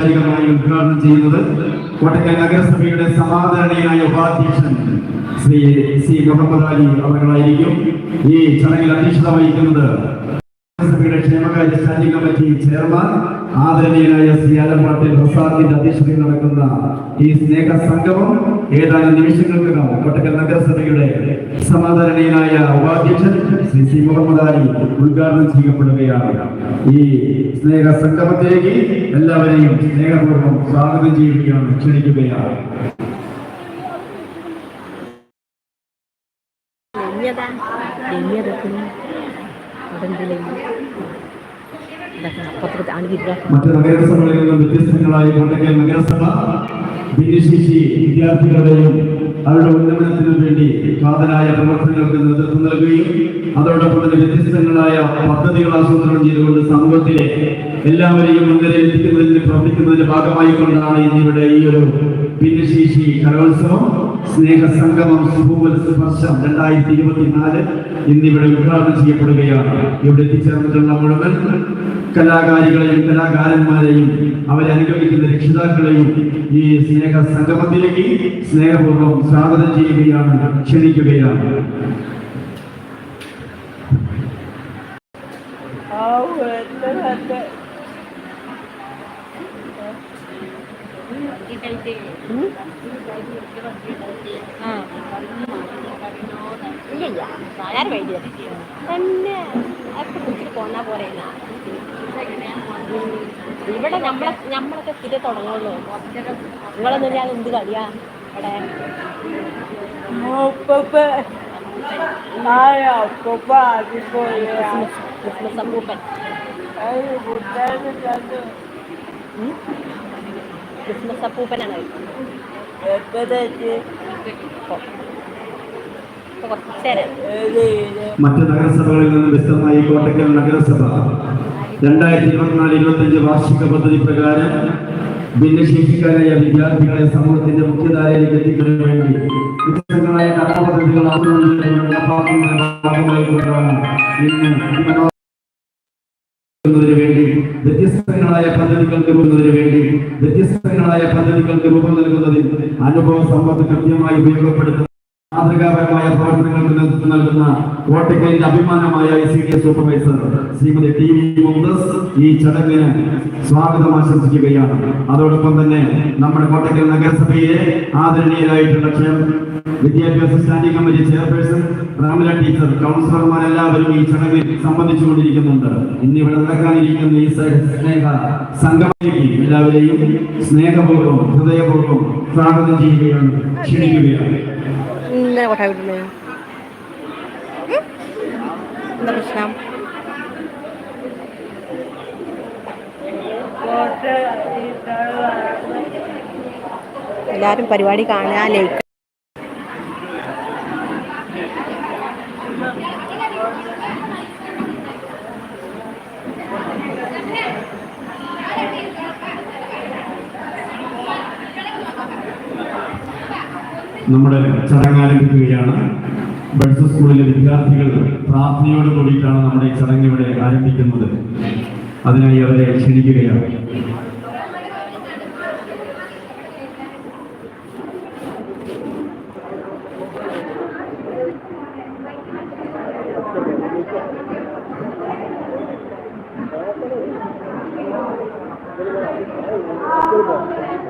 ായി ഉദ്ഘാടനം ചെയ്യുന്നത് കോട്ടയം നഗരസഭയുടെ സമാദരണീയായ ഉപാധ്യക്ഷൻ ശ്രീ സി മുഹമ്മദ് അലി അവരായിരിക്കും ഈ ചടങ്ങിൽ അധ്യക്ഷത വഹിക്കുന്നത്. നഗരസഭയുടെ ക്ഷേമകാര്യ സ്റ്റാൻഡിംഗ് കമ്മിറ്റി ചെയർമാൻ ആദരണീയനായ ശ്രീ ആലപ്പാട്ടിൽ പ്രസാദിന്റെ അധ്യക്ഷതയിൽ നടക്കുന്ന ഈ സ്നേഹ സംഗമം ഏതാനും നിമിഷങ്ങൾക്കകം കോട്ടക്കൽ നഗരസഭയുടെ സമാദരണീയനായ ഉപാധ്യക്ഷൻ ശ്രീ സി മുഹമ്മദ് അലി ഉദ്ഘാടനം ചെയ്യപ്പെടുകയാണ്. ഈ സ്നേഹ സംഗമത്തിലേക്ക് എല്ലാവരെയും സ്നേഹപൂർവം സ്വാഗതം ചെയ്യുകയാണ് ക്ഷണിക്കുകയാണ്. മറ്റ് നഗരസഭകളിൽ നിന്നും വ്യത്യസ്തങ്ങളായി കോട്ടക്കൽ നഗരസഭ ഭിന്നശേഷി വിദ്യാർത്ഥികളുടെയും അവരുടെ ഉന്നമനത്തിനു വേണ്ടി കാതലായ പ്രവർത്തനങ്ങൾക്ക് നേതൃത്വം നൽകുകയും അതോടൊപ്പം തന്നെ വ്യത്യസ്തങ്ങളായ പദ്ധതികൾ ആസൂത്രണം ചെയ്തുകൊണ്ട് സമൂഹത്തിലെ എല്ലാവരെയും മുൻകര എത്തിക്കുന്നതിന് പ്രവർത്തിക്കുന്നതിന്റെ ഭാഗമായി കൊണ്ടാണ് ഇന്നിവിടെ ഈ ഒരു ഭിന്നശേഷി കലോത്സവം. സ്നേഹ സംഗമം സുഭൂവൽ സ്പർശം രണ്ടായിരത്തി ഇരുപത്തിനാല് ഇന്നിവിടെ ഉദ്ഘാടനം ചെയ്യപ്പെടുകയാണ്. ഇവിടെ എത്തിച്ചേർന്നിട്ടുള്ള മുഴുവൻ കലാകാരികളെയും കലാകാരന്മാരെയും അവരെ അനുഗമിക്കുന്ന രക്ഷിതാക്കളെയും ഈ സ്നേഹ സംഗമത്തിലേക്ക് സ്നേഹപൂർവം സ്വാഗതം ചെയ്യുകയാണ് ക്ഷണിക്കുകയാണ്. ഇല്ല ഇല്ല വളരെ വൈദ്യ തന്നെ കുടിച്ചിട്ട് പോന്നാ പോലെ. ഇവിടെ നമ്മളെ നമ്മളൊക്കെ സ്ഥിര തുടങ്ങുള്ളൂ. നിങ്ങളെന്ന് ഞാൻ എന്ത് കളിയാ ഇവിടെ ക്രിസ്മസ് അപ്പൂപ്പൻ? ക്രിസ്മസ് അപ്പൂപ്പനാണ്. നേരം മറ്റ് നഗരസഭകളിൽ നിന്ന് വ്യക്തമായി കോട്ടക്കൽ നഗരസഭ. രണ്ടായിരത്തി ഇരുപത്തിനാല് ഇരുപത്തഞ്ച് വാർഷിക പദ്ധതി പ്രകാരം ഭിന്നശേഷിക്കാരായ വിദ്യാർത്ഥികളെ സമൂഹത്തിന്റെ മുഖ്യധാരയിലേക്ക് എത്തിക്കാൻ വേണ്ടി വേണ്ടി പദ്ധതികൾക്ക് വേണ്ടി വ്യത്യസ്തങ്ങളായ പദ്ധതികൾക്ക് രൂപം നൽകുന്നതിൽ അനുഭവ സമ്പത്ത് കൃത്യമായി ഉപയോഗപ്പെടുത്തുന്ന മാതൃകാപരമായ പ്രവർത്തനങ്ങൾക്ക് നേതൃത്വം നൽകുന്ന കോട്ടയ്ക്കലിന്റെ അഭിമാനമായ I C D S supervisor Shrimati T V Mumtaz ഈ ചടങ്ങിന് സ്വാഗതം ആശംസിക്കുകയാണ്. അതോടൊപ്പം തന്നെ നമ്മുടെ കോട്ടയ്ക്കൽ നഗരസഭയിലെ ആദരണീയരായിട്ടുള്ള വിദ്യാഭ്യാസ standing committee chairperson Ramala teacher കൗൺസിലർമാരെല്ലാവരും ഈ ചടങ്ങിൽ സംബന്ധിച്ചു സംബന്ധിച്ചുകൊണ്ടിരിക്കുന്നുണ്ട്. ഇന്നിവിടെ നടക്കാനിരിക്കുന്ന ഈ സ്നേഹ സംഘമേക്ക് എല്ലാവരെയും സ്നേഹപൂർവം ഹൃദയപൂർവം സ്വാഗതം ചെയ്യുകയാണ് ക്ഷണിക്കുകയാണ്. ഇന്നലെ കൊട്ടാ വിട്ടുന്നത് എന്താ പ്രശ്നം എല്ലാരും പരിപാടി കാണാൻ ലൈക്ക് നമ്മുടെ ചടങ്ങ് ആരംഭിക്കുകയാണ്. ബഡ്സ് സ്കൂളിലെ വിദ്യാർത്ഥികൾ പ്രാർത്ഥനയോട് കൂടിയിട്ടാണ് നമ്മുടെ ഈ ചടങ്ങ് ഇവിടെ ആരംഭിക്കുന്നത്. അതിനായി അവരെ ക്ഷണിക്കുകയാണ് ും.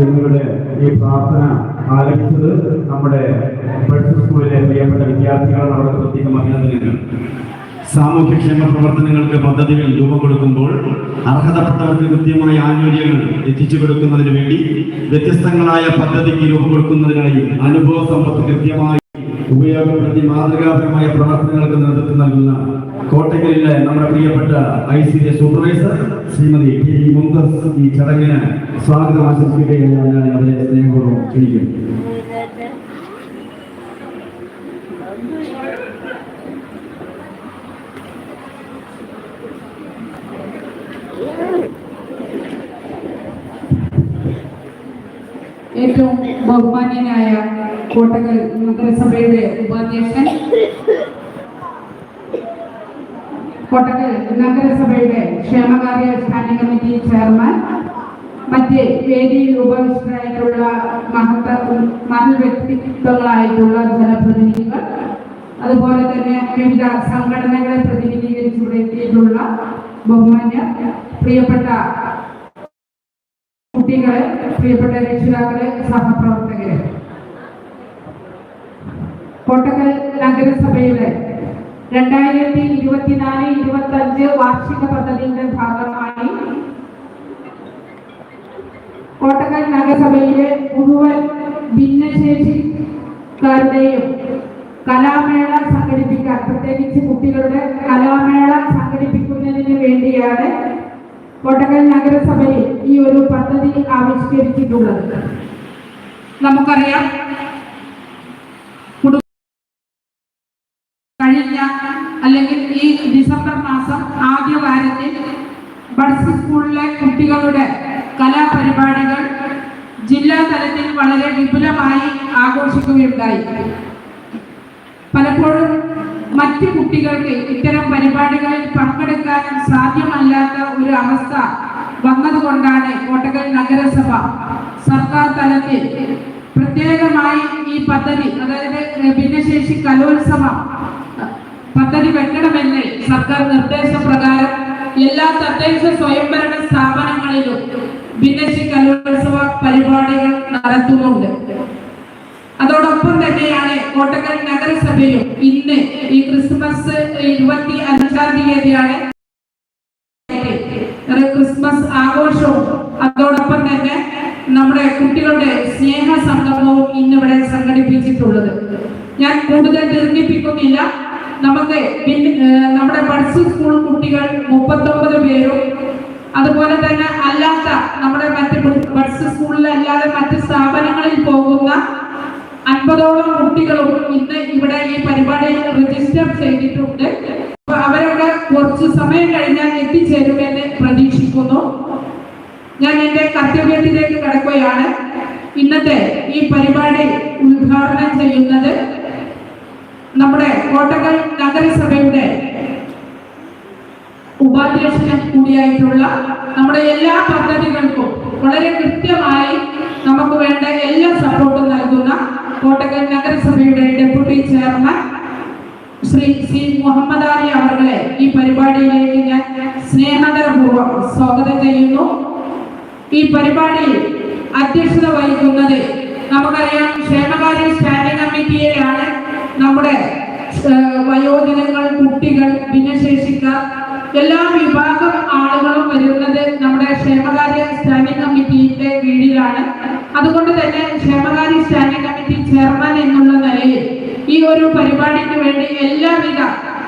നിങ്ങളുടെ ഈ പ്രാർത്ഥന ആരംഭിച്ചത് നമ്മുടെ പഠിച്ച സ്കൂളിലെ പ്രിയപ്പെട്ട വിദ്യാർത്ഥികളാണ് അവിടെ പ്രത്യേകം അഭിനന്ദനങ്ങൾ. സാമൂഹ്യക്ഷേമ പ്രവർത്തനങ്ങൾക്ക് പദ്ധതികൾ രൂപം കൊടുക്കുമ്പോൾ അർഹതപ്പെട്ടവർക്ക് കൃത്യമായ ആനുകൂല്യങ്ങൾ എത്തിച്ചു കൊടുക്കുന്നതിന് വേണ്ടി വ്യത്യസ്തങ്ങളായ പദ്ധതിക്ക് രൂപം കൊടുക്കുന്നതിനായി അനുഭവ സമ്പത്ത് കൃത്യമായി ഉപയോഗപ്പെടുത്തി മാതൃകാപരമായ പ്രവർത്തനങ്ങൾക്ക് നേതൃത്വം നൽകുന്ന കോട്ടക്കലിലെ നമ്മുടെ പ്രിയപ്പെട്ട I C D supervisor Shrimati T Mumtaz ഈ ചടങ്ങിന് സ്വാഗതം ആശംസിക്കുകയാണ്. ഞാൻ അവരെ സ്നേഹപൂർവം ക്ഷണിക്കുന്നു. ഏറ്റവും ബഹുമാന്യനായ കോട്ടക്കൽ നഗരസഭയുടെ ഉപാധ്യക്ഷൻ കോട്ടക്കൽ നഗരസഭയുടെ ക്ഷേമകാര്യ സ്റ്റാൻഡിംഗ് കമ്മിറ്റി ചെയർമാൻ മറ്റ് വേദിയിൽ ഉപവിഷ്ടരായിട്ടുള്ള മഹത്ത മഹൽ വ്യക്തിത്വങ്ങളായിട്ടുള്ള ജനപ്രതിനിധികൾ അതുപോലെ തന്നെ വിവിധ സംഘടനകളെ പ്രതിനിധീകരിച്ചിവിടെ എത്തിയിട്ടുള്ള ബഹുമാന്യ പ്രിയപ്പെട്ട കുട്ടികളെ പ്രിയപ്പെട്ട രക്ഷിതാക്കളെ സഹപ്രവർത്തകരെ. കോട്ടക്കൽ നഗരസഭയുടെ രണ്ടായിരത്തി ഇരുപത്തിനാല് ഇരുപത്തി അഞ്ച് വാർഷിക പദ്ധതിയുടെ ഭാഗമായി കോട്ടക്കൽ നഗരസഭയിലെ മുഴുവൻ ഭിന്നശേഷിക്കാരുടെയും കലാമേള സംഘടിപ്പിക്കാൻ പ്രത്യേകിച്ച് കുട്ടികളുടെ കലാമേള സംഘടിപ്പിക്കുന്നതിന് വേണ്ടിയാണ് കോട്ടക്കൽ നഗരസഭയിൽ ഈ ഒരു പദ്ധതി ആവിഷ്കരിച്ചിട്ടുള്ളത്. നമുക്കറിയാം കഴിഞ്ഞ അല്ലെങ്കിൽ ഈ ഡിസംബർ മാസം ആദ്യ വാരത്തിൽ ബഡ്സ് സ്കൂളിലെ കുട്ടികളുടെ കലാപരിപാടികൾ ജില്ലാ തലത്തിൽ വളരെ വിപുലമായി ആഘോഷിക്കുകയുണ്ടായി. പലപ്പോഴും മറ്റ് കുട്ടികൾക്ക് ഇത്തരം പരിപാടികളിൽ പങ്കെടുക്കാൻ സാധ്യമല്ലാത്ത ഒരു അവസ്ഥ വന്നതുകൊണ്ടാണ് കോട്ടക്കൽ നഗരസഭ സർക്കാർ തലത്തിൽ പ്രത്യേകമായി ഈ പദ്ധതി അതായത് ഭിന്നശേഷി കലോത്സവം പദ്ധതി വെക്കണമെന്ന് സർക്കാർ നിർദ്ദേശപ്രകാരം എല്ലാ തദ്ദേശ സ്വയംഭരണ സ്ഥാപനങ്ങളിലും ഭിന്നശേഷി കലോത്സവ പരിപാടികൾ നടത്തുന്നുണ്ട്. അതോടൊപ്പം തന്നെയാണ് കോട്ടക്കൽ നഗരസഭയും ഇന്ന് ഈ ക്രിസ്മസ് ഇരുപത്തി അഞ്ചാം തീയതിയാണ് ഒരു ക്രിസ്മസ് ആഘോഷവും അതോടൊപ്പം തന്നെ നമ്മുടെ കുട്ടികളുടെ സ്നേഹ സംഗമവും ഇന്നിവിടെ സംഘടിപ്പിച്ചിട്ടുള്ളത് ഞാൻ കൂടുതൽ ദീർഘിപ്പിക്കുന്നില്ല നമുക്ക് നമ്മുടെ ബഡ്സ് സ്കൂൾ കുട്ടികൾ മുപ്പത്തൊമ്പത് പേരും. അതുപോലെ തന്നെ അല്ലാത്ത നമ്മുടെ മറ്റ് ബഡ്സ് സ്കൂളിലല്ലാതെ മറ്റ് സ്ഥാപനങ്ങളിൽ പോകുന്ന അൻപതോളം കുട്ടികളും ഇന്ന് ഇവിടെ ഈ പരിപാടിയിൽ രജിസ്റ്റർ ചെയ്തിട്ടുണ്ട്. അവരൊക്കെ കുറച്ച് സമയം കഴിഞ്ഞാൽ എത്തിച്ചേരുമെന്ന് പ്രതീക്ഷിക്കുന്നു. ഞാൻ എന്റെ കർത്തവ്യത്തിലേക്ക് കടക്കുകയാണ്. ഇന്നത്തെ ഈ പരിപാടി ഉദ്ഘാടനം ചെയ്യുന്നത് നമ്മുടെ കോട്ടക്കൽ നഗരസഭയുടെ ഉപാധ്യക്ഷനും കൂടിയായിട്ടുള്ള നമ്മുടെ എല്ലാ പദ്ധതികൾക്കും വളരെ കൃത്യമായി നമുക്ക് വേണ്ട എല്ലാ സപ്പോർട്ടും നൽകുന്ന കോട്ടക്കൽ നഗരസഭയുടെ deputy chairman Shri C Muhammad Ali അവരുടെ ഈ പരിപാടിയിലേക്ക് ഞാൻ സ്നേഹതരപൂർവം സ്വാഗതം ചെയ്യുന്നു. ഈ പരിപാടിയിൽ അധ്യക്ഷത വഹിക്കുന്നത് നമുക്കറിയാം ക്ഷേമകാര്യ സ്റ്റാൻഡിംഗ് കമ്മിറ്റിയിലാണ് നമ്മുടെ വയോജനങ്ങൾ കുട്ടികൾ ഭിന്നശേഷിക്കാർ എല്ലാ വിഭാഗം ആളുകളും വരുന്നത് നമ്മുടെ ക്ഷേമകാര്യ സ്റ്റാൻഡിംഗ് കമ്മിറ്റിയുടെ കീഴിലാണ്. അതുകൊണ്ട് തന്നെ ക്ഷേമകാര്യ സ്റ്റാൻഡിംഗ് കമ്മിറ്റി ചെയർമാൻ എന്നുള്ള നിലയിൽ ഈ ഒരു പരിപാടിക്ക് വേണ്ടി എല്ലാവിധ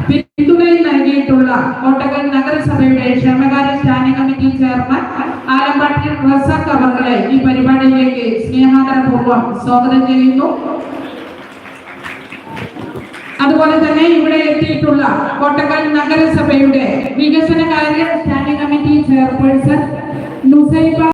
പിന്തുണയും നൽകിയിട്ടുള്ള കോട്ടക്കൽ നഗരസഭയുടെ ക്ഷേമകാര്യ standing committee chairman Alampatti Razak അവർകളെ ഈ പരിപാടിയിലേക്ക് സ്നേഹാദരപൂർവം സ്വാഗതം ചെയ്യുന്നു. അതുപോലെ തന്നെ ഇവിടെ എത്തിയിട്ടുള്ള കോട്ടക്കൽ നഗരസഭയുടെ വികസനകാര്യ സ്റ്റാൻഡിംഗ് കമ്മിറ്റി ചെയർപേഴ്സൺ നുസൈബ